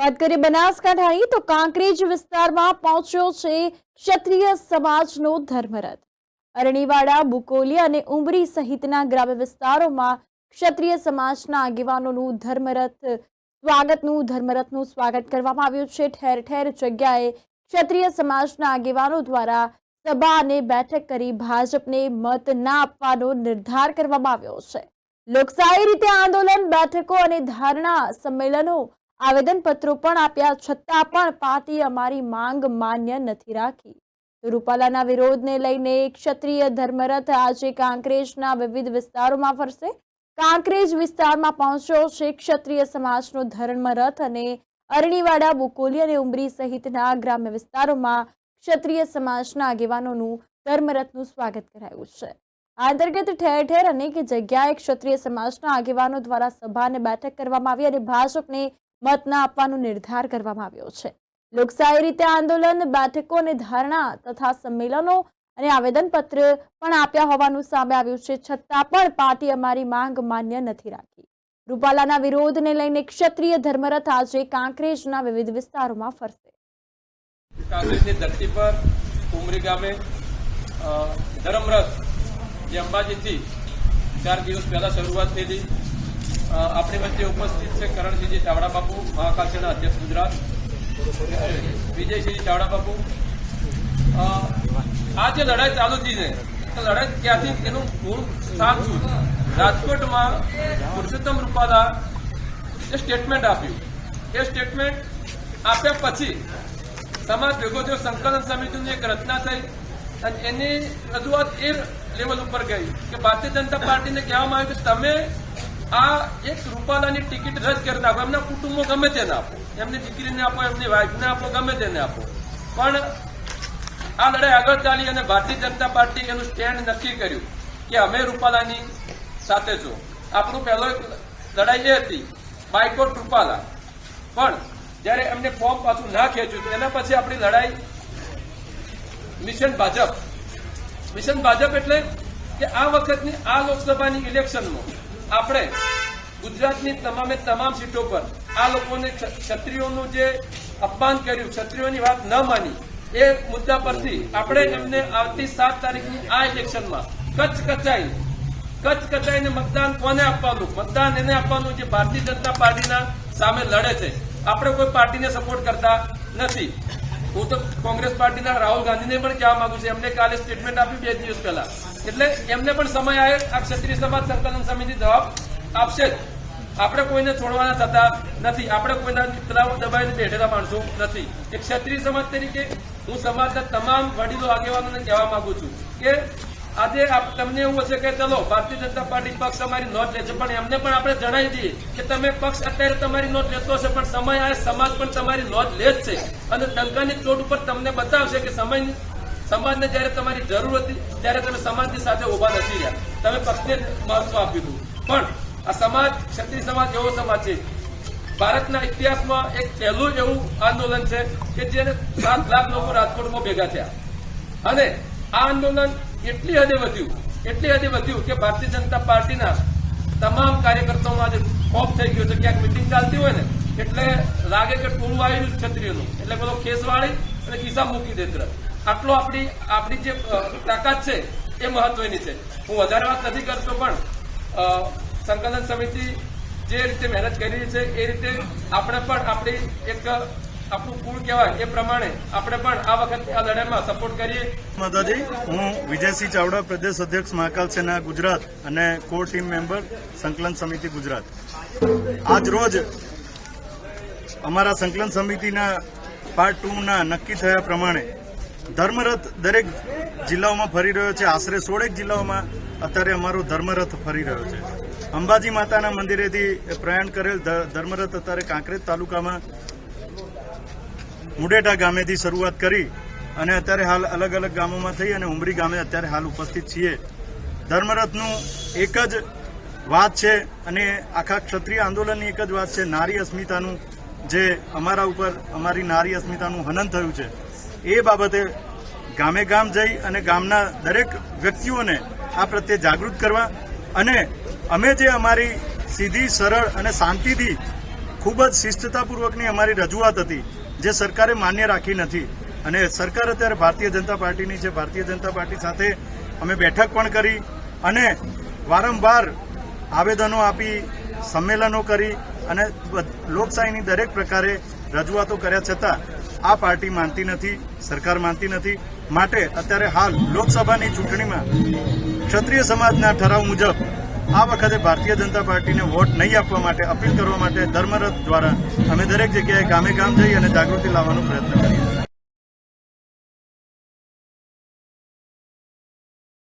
વાત કરીએ બનાસકાંઠાની, તો કાંકરેજ વિસ્તારમાં પહોંચ્યો છે ક્ષત્રિય સમાજનો ધર્મરથ. અરણીવાડા બુકોલી અને ઉમરી સહિતના ગ્રામ્ય વિસ્તારોમાં ક્ષત્રિય સમાજના આગેવાનોનું ધર્મરથ, સ્વાગતનું, ધર્મરથનું સ્વાગત કરવામાં આવ્યું છે. ઠેર ઠેર જગ્યાએ ક્ષત્રિય સમાજના આગેવાનો દ્વારા સભા અને બેઠક કરી ભાજપને મત ના આપવાનો નિર્ધાર કરવામાં આવ્યો છે. લોકશાહી રીતે આંદોલન, બેઠકો અને ધારણા સંમેલનો આવેદનપત્રો પણ આપ્યા, છતાં પણ પાર્ટી અમારી માંગ માન્ય નથી રાખી. રૂપાલાના વિરોધને લઈને ક્ષત્રિય ધર્મરથ આજે કાંકરેજના વિવિધ વિસ્તારોમાં ફરશે. કાંકરેજ વિસ્તારમાં પહોંચ્યો છે ક્ષત્રિય સમાજનો ધર્મરથ અને અરણીવાડા, બુકોલી અને ઉમરી સહિતના ગ્રામ્ય વિસ્તારોમાં ક્ષત્રિય સમાજના આગેવાનોનું ધર્મરથનું સ્વાગત કરાયું છે. આ અંતર્ગત ઠેર ઠેર અનેક જગ્યાએ ક્ષત્રિય સમાજના આગેવાનો દ્વારા સભા અને બેઠક કરવામાં આવી અને ભાજપને મત ના આપવાનો નિર્ધાર કરવામાં આવ્યો છે. લોકશાહી રીતે આંદોલન બેઠકો અને ધારણા તથા સંમેલનો અને આવેદનપત્ર પણ આપ્યા હોવાનું સામે આવ્યું છે. છતાં પણ પાર્ટી અમારી માંગ માન્ય નથી રાખી. રૂપાલાના વિરોધને લઈને ક્ષત્રિય ધર્મરથ આજે કાંકરેજના વિવિધ વિસ્તારોમાં ફરશે. કાંકરેજની ધરતી પર ઉમરી ગામે ધર્મરથ જે અંબાજીથી ચાર દિવસ પહેલા શરૂઆત અ, આપણી વચ્ચે ઉપસ્થિત છે કરણસિંહજી ચાવડા બાપુ મહાકાશના અધ્યક્ષ ગુજરાત. વિજયસિંહજી ચાવડા બાપુ આ જે લડાઈ ચાલુ થઈ છે લડાઈ ક્યાંથી તેનું મૂળ સ્થાન શું રાજકોટમાં પુરુષોત્તમ રૂપાલા જે સ્ટેટમેન્ટ આપ્યું. એ સ્ટેટમેન્ટ આપ્યા પછી સમાજ ભેગો થયો, સંકલન સમિતિની એક રચના થઈ અને એની રજૂઆત એ લેવલ ઉપર ગઈ કે ભારતીય જનતા પાર્ટીને કહેવામાં આવ્યું કે તમે આ એક રૂપાલાની ટિકિટ રદ કરી નાખો. એમના કુટુંબો ગમે તેને આપો. એમની દીકરીને આપો, એમની વાઇફને આપો, ગમે તેને આપો. પણ આ લડાઈ આગળ ચાલી અને ભારતીય જનતા પાર્ટી એનું સ્ટેન્ડ નક્કી કર્યું કે અમે રૂપાલાની સાથે છો. આપણું પહેલો લડાઈ એ હતી, બાયકોટ રૂપાલા. પણ જ્યારે એમને ફોર્મ પાછું ના ખેંચ્યું એના પછી આપણી લડાઈ મિશન ભાજપ. મિશન ભાજપ એટલે કે આ વખતની આ લોકસભાની ઇલેક્શનમાં આપણે ગુજરાતની તમામે તમામ સીટો પર આ લોકોને ક્ષ- ક્ષત્રિયોનું જે અપમાન કર્યું, ક્ષત્રિયોની વાત ન માની, એ મુદ્દા પરથી આપણે એમને આવતી સાત તારીખની આ ઇલેક્શનમાં કચ્છ કચાઈ, કચ્છ કચાઈને મતદાન કોને આપવાનું? મતદાન એને આપવાનું જે ભારતીય જનતા પાર્ટીના સામે લડે છે. આપણે કોઈ પાર્ટીને સપોર્ટ કરતા નથી. હું તો કોંગ્રેસ પાર્ટીના રાહુલ ગાંધીને પણ કહેવા માંગુ છું, એમને કાલે સ્ટેટમેન્ટ આપ્યું બે દિવસ પહેલા. એટલે એમને પણ સમય આવે આ ક્ષત્રિય સમાજ સંકલન સમિતિ જવાબ આપશે આપણે કોઈને છોડવાના થતા નથી. આપણે કોઈના તલાવ દબાઈને બેઠેલા માણસો નથી. એક ક્ષત્રિય સમાજ તરીકે હું સમાજના તમામ વડીલો, આગેવાનોને કહેવા માંગુ છું કે આજે તમને એવું હશે કે ચલો, ભારતીય જનતા પાર્ટી પક્ષ અમારી નોંધ લે છે પણ એમને પણ આપણે જણાવી દઈએ કે તમે પક્ષ અત્યારે તમારી નોંધ લેતો હશે, પણ સમય આ સમાજ પણ તમારી નોંધ લે જ છે. અને ડંકાની ચોટ ઉપર તમને બતાવશે કે સમય સમાજને જ્યારે તમારી જરૂર હતી, ત્યારે તમે સમાજની સાથે ઊભા નથી રહ્યા. તમે પક્ષને મહત્વ આપ્યું હતું. પણ આ સમાજ, ક્ષત્રિય સમાજ એવો સમાજ છે. ભારતના ઇતિહાસમાં એક પહેલું એવું આંદોલન છે કે જેને સાત લાખ લોકો રાજકોટમાં ભેગા થયા. અને આ આંદોલન એટલી હદે વધ્યું, એટલી હદે વધ્યું કે ભારતીય જનતા પાર્ટીના તમામ કાર્યકર્તાઓમાં આજે ખોફ થઈ ગયો છે. ક્યાંક મિટિંગ ચાલતી હોય ને, એટલે લાગે કે ટોળું આવી છે એટલે બધો ખેસ વાળી અને ખિસ્સા મૂકી દે આટલો આપણી આપણી જે તાકાત છે એ મહત્વની છે. હું વધારે વાત નથી કરતો, પણ સંકલન સમિતિ જે રીતે મહેનત કરી છે, એ રીતે આપણે પણ આપણી એક, આપણું કુળ કહેવાય એ પ્રમાણે આપણે પણ આ વખતે આ લડાઈમાં સપોર્ટ કરીએ. માતાજી, હું વિજયસિંહ ચાવડા, પ્રદેશ અધ્યક્ષ, મહાકાલ સેના, ગુજરાત અને કોર ટીમ મેમ્બર, સંકલન સમિતિ, ગુજરાત. આજ રોજ અમારા સંકલન સમિતિના પાર્ટ ટુના નક્કી થયા પ્રમાણે ધર્મરથ દરેક જિલ્લાઓમાં ફરી રહ્યો છે. આશરે સોળેક જિલ્લાઓમાં અત્યારે અમારો ધર્મરથ ફરી રહ્યો છે. અંબાજી માતાના મંદિરેથી પ્રયાણ કરેલ ધર્મરથ અત્યારે કાંકરેજ તાલુકામાં મુડેટા ગામેથી શરૂઆત કરી અને અત્યારે હાલ અલગ અલગ ગામોમાં થઈ અને ઉમરી ગામે અત્યારે હાલ ઉપસ્થિત છીએ. ધર્મરથનું એક જ વાત છે અને આખા ક્ષત્રિય આંદોલનની એક જ વાત છે. નારી અસ્મિતાનું જે અમારા ઉપર, અમારી નારી અસ્મિતાનું હનન થયું છે. એ બાબતે ગામે ગામ જઈ અને ગામના દરેક વ્યક્તિઓને આ પ્રત્યે જાગૃત કરવા અને અમે જે અમારી સીધી, સરળ અને શાંતિથી ખૂબ જ શિસ્તતાપૂર્વકની અમારી રજૂઆત હતી, જે સરકારે માન્ય રાખી નથી. અને સરકાર અત્યારે ભારતીય જનતા પાર્ટીની છે. ભારતીય જનતા પાર્ટી સાથે અમે બેઠક પણ કરી અને વારંવાર આવેદનો આપી, સંમેલનો કરી અને લોકશાહીની દરેક પ્રકારે રજૂઆતો કર્યા છતાં આ પાર્ટી માનતી નથી, સરકાર માનતી નથી. માટે અત્યારે હાલ લોકસભાની ચૂંટણીમાં ક્ષત્રિય સમાજના ઠરાવ મુજબ આ વખતે ભારતીય જનતા પાર્ટીને વોટ નહીં આપવા માટે અપીલ કરવા માટે ધર્મરથ દ્વારા અમે દરેક જગ્યાએ ગામે ગામ જઈ અને જાગૃતિ લાવવાનો પ્રયત્ન કરીએ